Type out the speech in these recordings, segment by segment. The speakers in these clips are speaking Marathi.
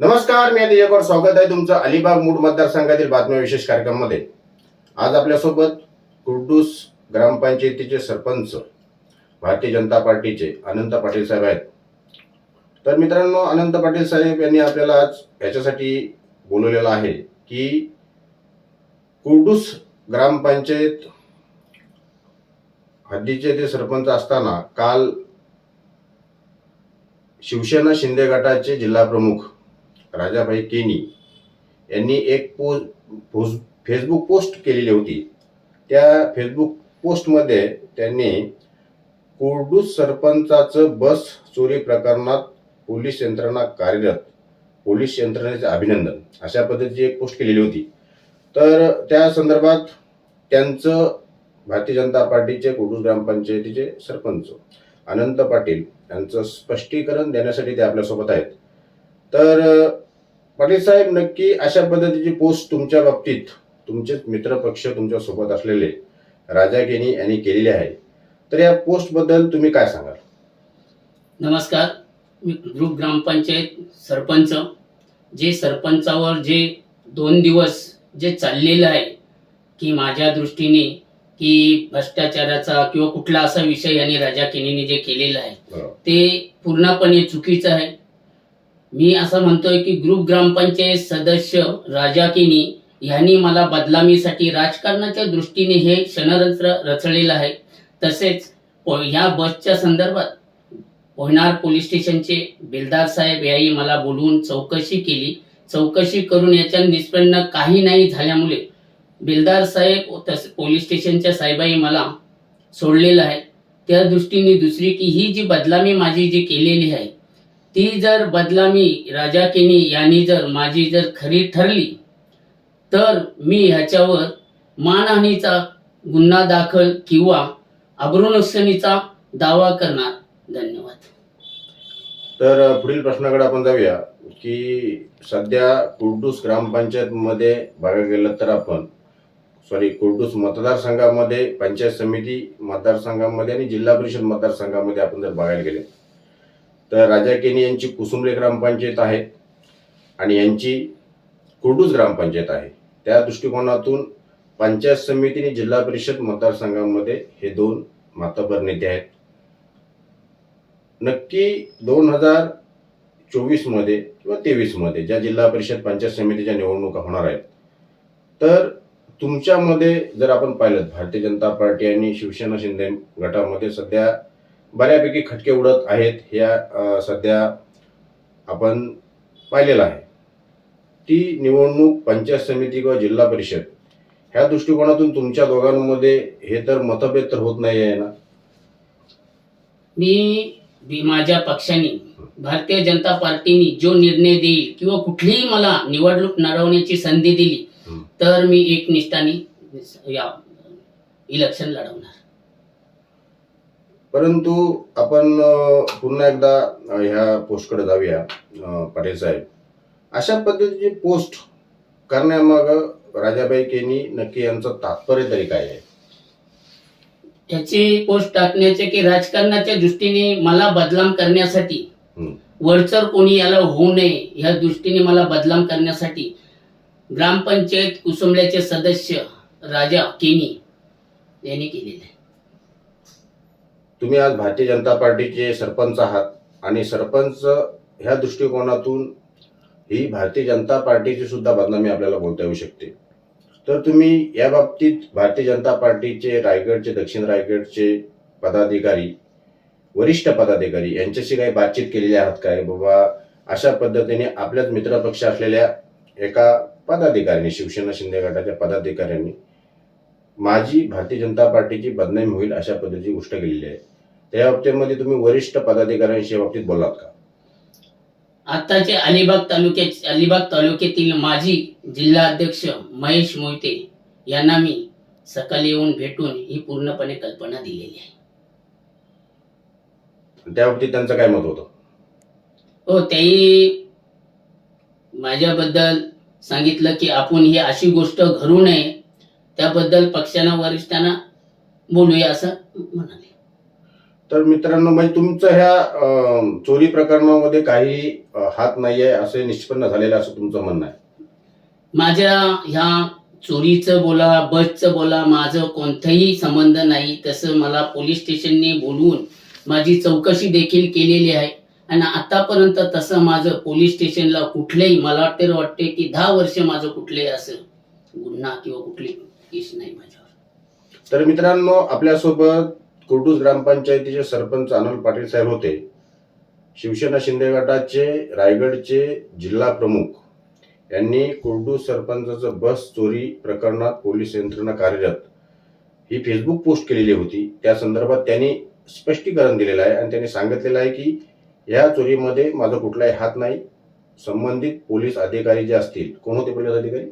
नमस्कार मी आधी एकवर स्वागत आहे तुमचं अलिबाग मूड मतदारसंघातील बातम्या विशेष कार्यक्रमामध्ये. आज आपल्यासोबत कुर्डूस ग्रामपंचायतीचे सरपंच भारतीय जनता पार्टीचे अनंत पाटील साहेब आहेत. तर मित्रांनो अनंत पाटील साहेब यांनी आपल्याला आज याच्यासाठी बोलवलेलं आहे की कुर्डूस ग्रामपंचायत हद्दीचे ते सरपंच असताना काल शिवसेना शिंदे गटाचे जिल्हा प्रमुख राजाभाई केनी यांनी एक पो पोस्ट फेसबुक पोस्ट केलेली होती. त्या फेसबुक पोस्टमध्ये त्यांनी कोरडूस सरपंचाचं बस चोरी प्रकरणात पोलीस यंत्रणा कार्यरत पोलीस यंत्रणेचे अभिनंदन अशा पद्धतीची एक पोस्ट केलेली होती. तर त्या संदर्भात त्यांचं भारतीय जनता पार्टीचे कोडूस ग्रामपंचायतीचे सरपंच अनंत पाटील यांचं स्पष्टीकरण देण्यासाठी ते आपल्यासोबत आहेत. तर पाटील साहेब नक्की अशा पद्धतीची पोस्ट तुमच्या बाबतीत तुमचेच मित्रपक्ष तुमच्यासोबत असलेले राजा केनी यांनी केलेली आहे. तर या पोस्टबद्दल तुम्ही काय सांगाल? नमस्कार. मी ग्रुप ग्रामपंचायत सरपंच. जे सरपंचावर जे दोन दिवस जे चाललेलं आहे की माझ्या दृष्टीने की भ्रष्टाचाराचा किंवा कुठला असा विषय यांनी राजा केनीने जे केलेला आहे. ते पूर्णपणे चुकीचं आहे. मी असं म्हणतोय की ग्रुप ग्रामपंचायत सदस्य राजा किनी यांनी मला बदलामीसाठी राजकारणाच्या दृष्टीने हे क्षणरंत्र रचलेलं आहे. तसेच या ह्या बसच्या संदर्भात होणार पोलीस स्टेशनचे बिलदार साहेब याही मला बोलवून चौकशी केली. चौकशी करून याच्या निष्पन्न काही नाही झाल्यामुळे बिलदार साहेब तस पोलीस स्टेशनच्या साहेबाही मला सोडलेलं आहे. त्या दृष्टीने दुसरी की ही जी बदलामी माझी जी केलेली आहे ती जर बदलामी राजा केनी यांनी जर माझी जर खरी ठरली तर मी ह्याच्यावर मानहानीचा गुन्हा दाखल किंवा अब्रुनुकसानीचा दावा करणार. धन्यवाद. तर पुढील प्रश्नाकडे आपण जाऊया की सध्या कुर्डूस ग्रामपंचायतमध्ये बघायला गेलं तर आपण सॉरी कुर्डूस मतदारसंघामध्ये पंचायत समिती मतदारसंघामध्ये आणि जिल्हा परिषद मतदारसंघामध्ये आपण जर बघायला गेले तर राजा केनी यांची कुसुंबले ग्रामपंचायत आहे आणि यांची कुर्डूस ग्रामपंचायत आहे. त्या दृष्टिकोनातून पंचायत समितीने जिल्हा परिषद मतदारसंघामध्ये हे दोन मातबर नेते आहेत. नक्की दोन हजार चोवीसमध्ये किंवा तेवीसमध्ये ज्या जिल्हा परिषद पंचायत समितीच्या निवडणुका होणार आहेत तर तुमच्यामध्ये जर आपण पाहिलं भारतीय जनता पार्टी आणि शिवसेना शिंदे गटामध्ये सध्या बऱ्यापैकी खटके उडत आहेत ह्या सध्या आपण पाहिलेलं आहे. ती निवडणूक पंचायत समिती किंवा जिल्हा परिषद ह्या दृष्टिकोनातून तुमच्या दोघांमध्ये हे तर मतभेद तर होत नाही आहे ना? मी माझ्या पक्षाने भारतीय जनता पार्टीने जो निर्णय देईल किंवा कुठलीही मला निवडणूक लढवण्याची संधी दिली. तर मी एक निष्ठाने या इलेक्शन लढवणार. परंतु आपण पुन्हा एकदा ह्या पोस्टकडे जाऊया पाटील साहेब. अशा पद्धतीची पोस्ट करण्यामाग राजाबाई केनी नक्की यांचं तात्पर्य तरी काय आहे? याची पोस्ट टाकण्याचे की राजकारणाच्या दृष्टीने मला बदनाम करण्यासाठी. वरचर कोणी याला होऊ नये या दृष्टीने मला बदनाम करण्यासाठी ग्रामपंचायत कुसुंबल्याचे सदस्य राजा केनी यांनी केलेले आहे. तुम्ही आज भारतीय जनता पार्टीचे सरपंच आहात आणि सरपंच ह्या दृष्टिकोनातून ही भारतीय जनता पार्टीची सुद्धा बदनामी आपल्याला बोलता येऊ शकते. तर तुम्ही या बाबतीत भारतीय जनता पार्टीचे रायगडचे दक्षिण रायगडचे पदाधिकारी वरिष्ठ पदाधिकारी यांच्याशी काही बातचीत केलेली आहात काय? बाबा अशा पद्धतीने आपल्याच मित्रपक्ष असलेल्या एका पदाधिकाऱ्यांनी शिवसेना शिंदे गटाच्या पदाधिकाऱ्यांनी माझी भारतीय जनता पार्टीची बदनामी होईल अशा पद्धतीची गोष्ट केलेली आहे. त्या बाबतीमध्ये तुम्ही वरिष्ठ पदाधिकाऱ्यांशी या बाबतीत बोललात का? आताचे अलिबाग तालुक्यात अलिबाग तालुक्यातील माजी जिल्हा अध्यक्ष महेश मोहिते यांना मी सकाळी येऊन भेटून ही पूर्णपणे कल्पना दिलेली आहे. त्या बाबतीत त्यांचं काय मत होतं? हो त्याही माझ्याबद्दल सांगितलं की आपण ही अशी गोष्ट घडू नये त्याबद्दल पक्षानं वरिष्ठांना बोलूया असं म्हणाले. तर मित्रांनो म्हणजे तुमचं ह्या चोरी प्रकरणामध्ये काही हात नाही आहे असे निष्पन्न झालेलं असं तुमचं म्हणणं आहे? माझ्या ह्या चोरीचं बोला बसचं बोला माझं कोणताही संबंध नाही तसं मला पोलीस स्टेशनने बोलवून माझी चौकशी देखील केलेली आहे. आणि आतापर्यंत तसं माझं पोलीस स्टेशनला कुठलेही मला वाटते वाटते की दहा वर्ष माझं कुठलेही असं गुन्हा किंवा कुठली केस नाही माझ्यावर. तर मित्रांनो आपल्यासोबत कुर्डूस ग्रामपंचायतीचे सरपंच अनल पाटील साहेब होते. शिवसेना शिंदे गटाचे रायगडचे जिल्हा प्रमुख यांनी कुर्डूस सरपंचाचं बस चोरी प्रकरणात पोलीस यंत्रणा कार्यरत ही फेसबुक पोस्ट केलेली होती. त्या संदर्भात त्यांनी स्पष्टीकरण दिलेलं आहे आणि त्यांनी सांगितलेलं आहे की या चोरीमध्ये माझा कुठलाही हात नाही. संबंधित पोलीस अधिकारी जे असतील कोण होते पोलीस अधिकारी?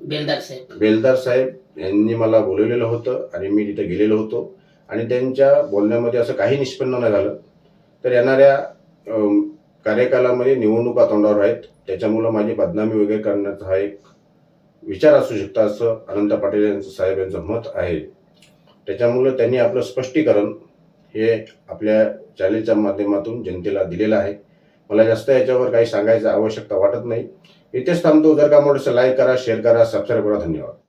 बेलदार साहेब. बेलदार साहेब यांनी मला बोलवलेलं होतं आणि मी तिथे गेलेलो होतो. आणि त्यांच्या बोलण्यामध्ये असं काही निष्पन्न नाही झालं. तर येणाऱ्या कार्यकालामध्ये निवडणुका तोंडावर आहेत. त्याच्यामुळं माझी बदनामी वगैरे करण्याचा हा एक विचार असू शकता असं अनंत पाटील यांचं साहेब यांचं मत आहे. त्याच्यामुळं त्यांनी आपलं स्पष्टीकरण हे आपल्या चॅनेलच्या माध्यमातून जनतेला दिलेलं आहे. मला जास्त याच्यावर काही सांगायचं आवश्यकता वाटत नाही. इथेच थांबतो. जर का मोठं लाईक करा शेअर करा सबस्क्राईब करा. धन्यवाद.